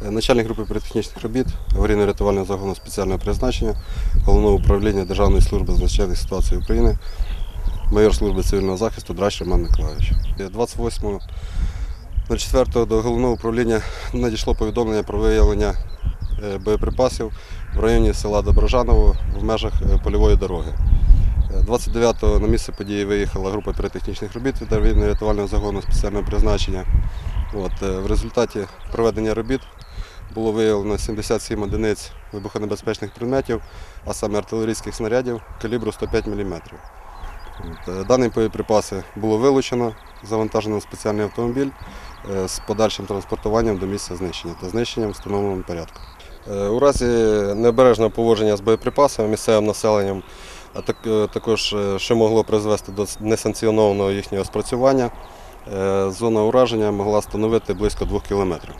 Начальник групи піротехнічних робіт аварійно-рятувального загону спеціального призначення Головного управління Державної служби з надзвичайних ситуацій України, майор служби цивільного захисту Драч Роман Миколаївич. 28.04 до головного управління надійшло повідомлення про виявлення е, боєприпасів в районі села Доброжаново в межах е, польової дороги. Е, 29-го на місце події виїхала група піротехнічних робіт від аварійно-рятувального загону спеціального призначення. От, е, в результаті проведення робіт було виявлено 77 одиниць вибухонебезпечних предметів, а саме артилерійських снарядів калібру 105 мм. Е, Дані боєприпаси було вилучено, завантажено в спеціальний автомобіль е, з подальшим транспортуванням до місця знищення та знищенням встановленому порядку. Е, У разі необережного поводження з боєприпасами місцевим населенням, а також що могло призвести до несанкціонованого їхнього спрацювання, зона ураження могла становити близько 2 кілометрів.